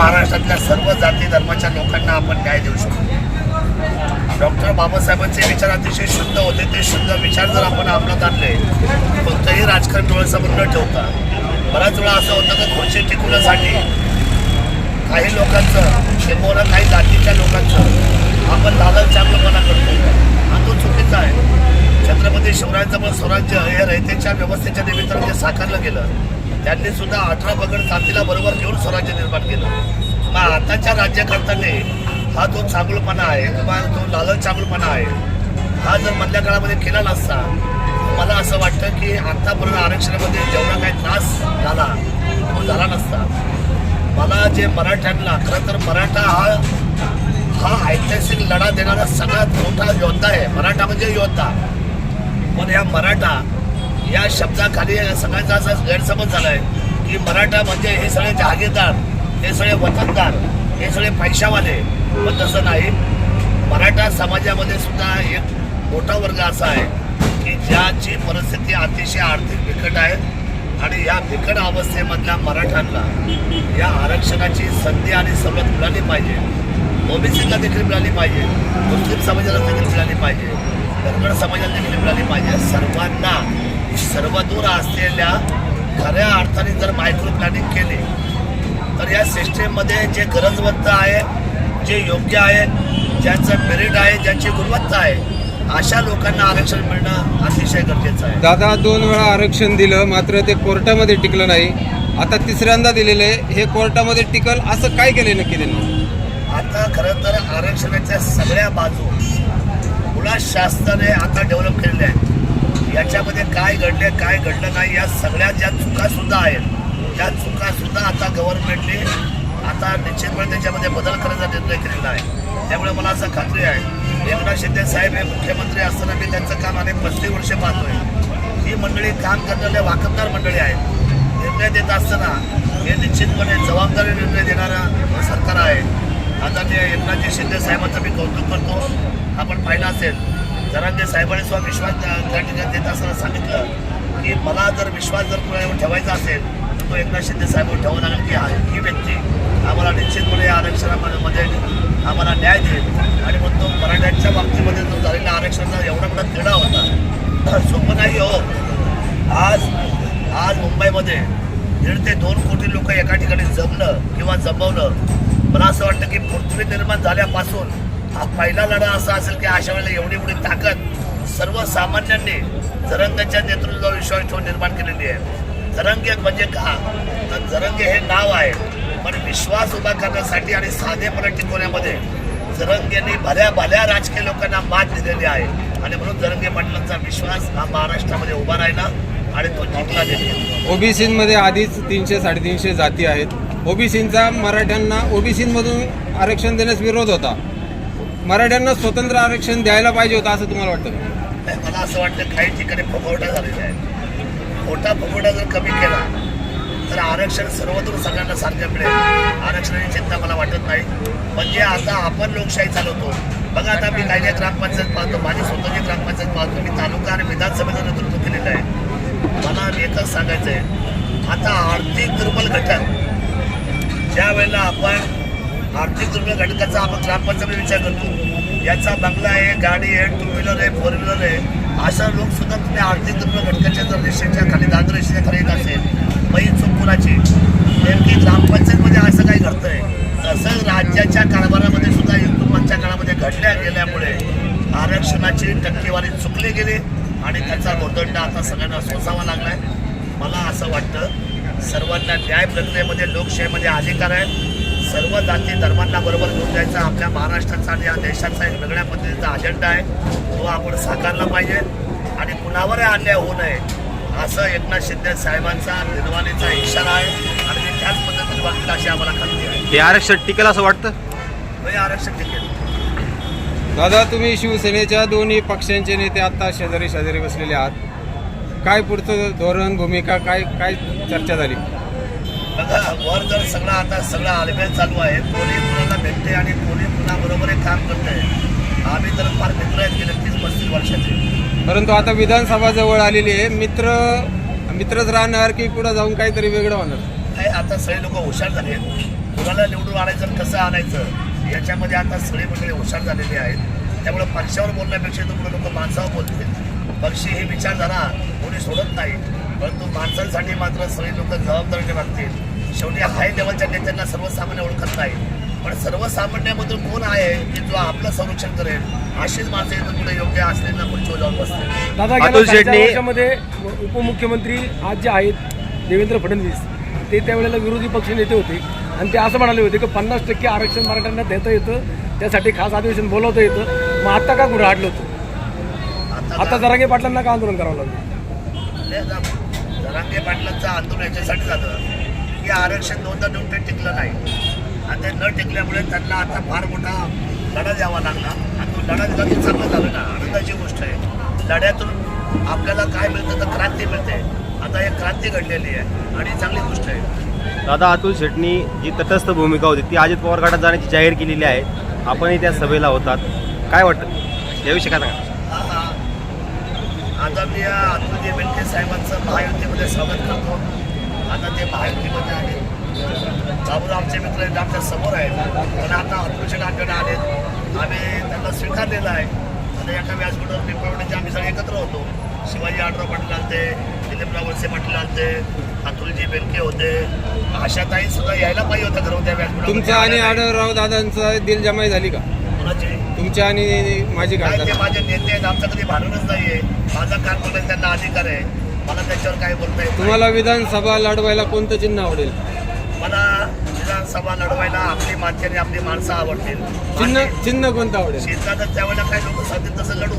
महाराष्ट्रातल्या सर्व जाती धर्माच्या लोकांना आपण न्याय देऊ शकतो. डॉक्टर बाबासाहेबांचे विचार अतिशय शुद्ध होते. ते शुद्ध विचार जर आपण अंमलात आणले कोणतंही राजकारण डोळ्यासमोर न ठेवता बऱ्याच वेळा असं होतं की खुर्ची टिकवण्यासाठी काही लोकांचं किंवा काही जातीच्या लोकांचं आपण दादल चांगलंपणा करतो. हा तो चुकीचा आहे. छत्रपती शिवरायांचं पण स्वराज्य हे रयतेच्या व्यवस्थेच्या साकारलं गेलं. त्यांनी सुद्धा अठरा पगड जातीला बरोबर घेऊन स्वराज्य निर्माण केलं. मग आताच्या राज्यकर्त्यांनी हा जो चांगलपणा आहे किंवा जो लालच चांगलपणा आहे हा जर मधल्या काळामध्ये केला नसता मला असं वाटतं की आत्तापर्यंत आरक्षणामध्ये जेवढा काही त्रास झाला तो झाला नसता. मला जे मराठ्यांना खरं तर मराठा हा हा ऐतिहासिक लढा देणारा सगळ्यात मोठा योद्धा आहे. मराठा म्हणजे योद्धा. पण या मराठा या शब्दाखाली सगळ्यांचा असा गैरसमज झाला आहे की मराठा म्हणजे हे सगळे जहागीरदार हे सगळे वतनदार हे सगळे पैशावाले. पण तसं नाही. मराठा समाजामध्ये सुद्धा एक मोठा वर्ग असा आहे की ज्याची परिस्थिती अतिशय आर्थिक बिकट आहे आणि या बिकट अवस्थेमधल्या मराठ्यांना या आरक्षणाची संधी आणि सवलत मिळाली पाहिजे. ओबीसीला देखील मिळाली पाहिजे. मुस्लिम समाजाला देखील मिळाली पाहिजे. धनगड समाजाला देखील मिळाली पाहिजे. सर्वांना सर्वदूर असलेल्या खऱ्या अर्थाने जर मायक्रो प्लॅनिंग केली तर या सिस्टीममध्ये जे गरजवंत आहे जे योग्य आहे ज्यांचं मेरिट आहे ज्यांची गुणवत्ता आहे अशा लोकांना आरक्षण मिळणं अतिशय गरजेचं आहे. दादा दोन वेळा आरक्षण दिलं मात्र ते कोर्टामध्ये टिकलं नाही. आता तिसऱ्यांदा दिलेलं आहे हे कोर्टामध्ये टिकल असं काय केले नक्की त्यांनी? आता खरं तर आरक्षणाच्या सगळ्या बाजू मुळात शासनाने आता डेव्हलप केलेल्या आहेत. याच्यामध्ये काय घडले काय घडलं नाही या सगळ्या ज्या चुका सुद्धा आहेत त्या चुका सुद्धा आता गव्हर्नमेंटने आता निश्चितपणे त्याच्यामध्ये बदल करायचा निर्णय केलेला आहे. त्यामुळे मला असं खात्री आहे एकनाथ शिंदे साहेब हे मुख्यमंत्री असताना मी त्यांचं काम अनेक पस्तीस वर्षे पाहतोय. ही मंडळी काम करणारे वाकबदार मंडळी आहेत. निर्णय देत असताना हे निश्चितपणे जबाबदारी निर्णय देणारं सरकार आहे. आदरणीय एकनाथजी शिंदे साहेबांचं मी कौतुक करतो. आपण पाहिलं असेल जरांगे साहेबांनी सुद्धा विश्वास त्या ठिकाणी देत असताना सांगितलं की मला जर विश्वास जर कुणावर ठेवायचा असेल तर तो एकनाथ शिंदे साहेबांवर ठेवून लागेल की हा ही व्यक्ती आम्हाला निश्चितपणे या आरक्षणामध्ये आम्हाला न्याय देईल. आणि मग तो मराठ्यांच्या बाबतीमध्ये जो झालेला आरक्षणाचा एवढा मोठा तिढा होता सोपं नाही हो. आज आज मुंबईमध्ये दीड ते दोन कोटी लोक एका ठिकाणी जमलं किंवा जमवलं. मला असं वाटतं की पृथ्वी निर्माण झाल्यापासून हा पहिला लढा असा असेल की अशा वेळेला एवढी एवढी ताकद सर्वसामान्यांनी जरंगाच्या नेतृत्वावर विश्वास ठेवून निर्माण केलेली आहे. जरंगे म्हणजे का? तर जरंगे हे नाव आहे पण विश्वास उभा करण्यासाठी आणि साधेपणा टिकवण्यामध्ये जरंगेने भल्या भल्या राजकीय लोकांना मात दिलेली आहे. आणि म्हणून जरंगे पाटलांचा विश्वास हा महाराष्ट्रामध्ये उभा राहिला आणि तो जिंकला देखील ओबीसीमध्ये आधीच तीनशे साडेतीनशे जाती आहेत. ओबीसींचा मराठ्यांना ओबीसीमधून आरक्षण देण्यास विरोध होता. मराठ्यांना स्वतंत्र आरक्षण द्यायला पाहिजे होतं असं तुम्हाला वाटतं? का? नाही, मला असं वाटतं काही ठिकाणी फुगवटा झालेला आहे खोटा फुगवटा जर कमी केला तर आरक्षण सर्वदूर सगळ्यांना सारखं मिळेल. आरक्षणाची चिंता मला वाटत नाही. म्हणजे आता आपण लोकशाही चालवतो. बघा आता मी काही ग्रामपंचायत पाहतो. माझी स्वतःची ग्रामपंचायत पाहतो. मी तालुका आणि विधानसभेचं नेतृत्व केलेलं आहे. मला एकच सांगायचं आहे आता आर्थिक दुर्बल घटक ज्या वेळेला आपण आर्थिक दुर्बल घटकाचा आपण ग्रामपंचायत विचार करतो. याचा बंगला आहे गाडी आहे टू व्हीलर आहे फोर व्हीलर आहे. अशा लोक सुद्धा तुम्ही आर्थिक दुर्बल घटकाच्या जर रेषेच्या खाली दादर रेषेच्या खाली येत असेल मग ही नेमकी ग्रामपंचायतमध्ये असं काही घडतं आहे तसं राज्याच्या कारभारामध्ये सुद्धा युट्यूबच्या काळामध्ये घडल्या गेल्यामुळे आरक्षणाची टक्केवारी चुकली गेली आणि त्याचा गोदंड आता सगळ्यांना सोसावा लागलाय. मला असं वाटतं सर्वांना न्याय प्रक्रियेमध्ये लोकशाहीमध्ये अधिकार आहे. सर्व जाती धर्मांना बरोबर घेऊन जायचा. आपल्या महाराष्ट्राचा आणि या देशाचा एक वेगळ्या पद्धतीचा अजेंडा आहे. तो आपण साकारला पाहिजे. आणि कुणावरही अन्याय होऊ नये. असं एकनाथ शिंदे साहेबांचा निर्वाणीचा इशारा आहे. आणि ते त्याच पद्धतीने वागतील अशी आम्हाला खात्री आहे. हे आरक्षण टिकेल असं वाटतं? हे आरक्षण टिकेल. दादा तुम्ही शिवसेनेच्या दोन्ही पक्षांचे नेते आता शेजारी शेजारी बसलेले आहात. काय पुढचं धोरण भूमिका काय काय चर्चा झाली? बघा वर जर सगळं आता सगळं आलबेल चालू आहे कोणी कुणाला भेटते आणि कोणी कुणाबरोबर एक काम करते आम्ही तर फार मित्र आहेत गेले तीस पस्तीस वर्षाचे. परंतु आता विधानसभा जवळ आलेली आहे मित्र मित्रच राहणार की पुढे जाऊन काहीतरी वेगळं होणार? काय आता सगळे लोक हुशार झाले आहेत. कुणाला निवडून आणायचं आणि कसं आणायचं याच्यामध्ये आता सगळे मंडळी हुशार झालेली आहेत. त्यामुळे पक्षावर बोलण्यापेक्षा तुम्ही लोक माणसावर बोलतील. पक्षी ही विचारधारा कोणी सोडत नाही. परंतु माणसांसाठी मात्र सगळे लोक जबाबदारीने वागतील शेवटी हाय लेवलच्या नेत्यांना सर्वसामान्य ओळखत नाही. पण सर्वसामान्यामधून कोण आहे की जो आपलं संरक्षण करेल अशीच माणसं इथून पुढे योग्य असलेल्या खुर्चीवर जाऊन बसतील दादा उपमुख्यमंत्री आज जे आहेत देवेंद्र फडणवीस ते त्यावेळेला विरोधी पक्ष नेते होते. आणि ते असं म्हणाले होते की पन्नास टक्के आरक्षण मराठ्यांना देता येतं त्यासाठी खास अधिवेशन बोलवता येतं. मग आता का कुठं हाडलं होतं आता जरांगे पाटलांना का आंदोलन करावं लागलं? जरांगे पाटलांचं आंदोलन याच्यासाठी झालं. की आरक्षण दोनदा देऊन ते टिकलं नाही. आणि ते न टिकल्यामुळे त्यांना आता फार मोठा लढा द्यावा लागला. आणि तो लढा दिला तो चांगलं झालं ना. आनंदाची गोष्ट आहे. लढ्यातून आपल्याला काय मिळतं तर क्रांती मिळते. आता एक क्रांती घडलेली आहे. आणि चांगली गोष्ट आहे. दादा अतुल शेटनी जी तटस्थ भूमिका होती ती अजित पवार गटात जाण्याची जाहीर केलेली आहे. आपणही त्या सभेला होतात. काय वाटतं? याविषयी काय सांगा आदरणीय अतुलजी बेनके साहेबांचं महायुतीमध्ये स्वागत करतो. आता ते महायुतीमध्ये आले. बाबूराव आमचे मित्र आहेत, आमच्यासमोर आहेत. पण आता आमच्याकडे आलेत आम्ही त्यांना स्वीकारलेलं आहे. आता एका व्यासपीठावर पिंपळवडीचे आम्ही सगळे एकत्र होतो. शिवाजी आडराव पाटील आलते दिलीपराव वळसे पाटील आलते अतुलजी बेनके होते. आशाताई सुद्धा यायला पाहिजे होत्या खरं त्या व्यासपीठावर तुमचं आणि आढळराव दादांचं दिल जमाई झाली का? कोणाची? तुमच्या आणि माझी काय ते माझे नेते आहेत आमचं कधी भांडणच नाहीये. माझा काम करण्याचा त्यांना अधिकार आहे. मला त्याच्यावर काय बोलता येत नाही. तुम्हाला विधानसभा लढवायला कोणतं चिन्ह आवडेल? मला विधानसभा लढवायला आपली माती आणि आपली माणसं आवडतील. चिन्ह चिन्ह कोणतं आवडेल? शेतात त्यावेळेला काय लोक सांगतील तसं लढू.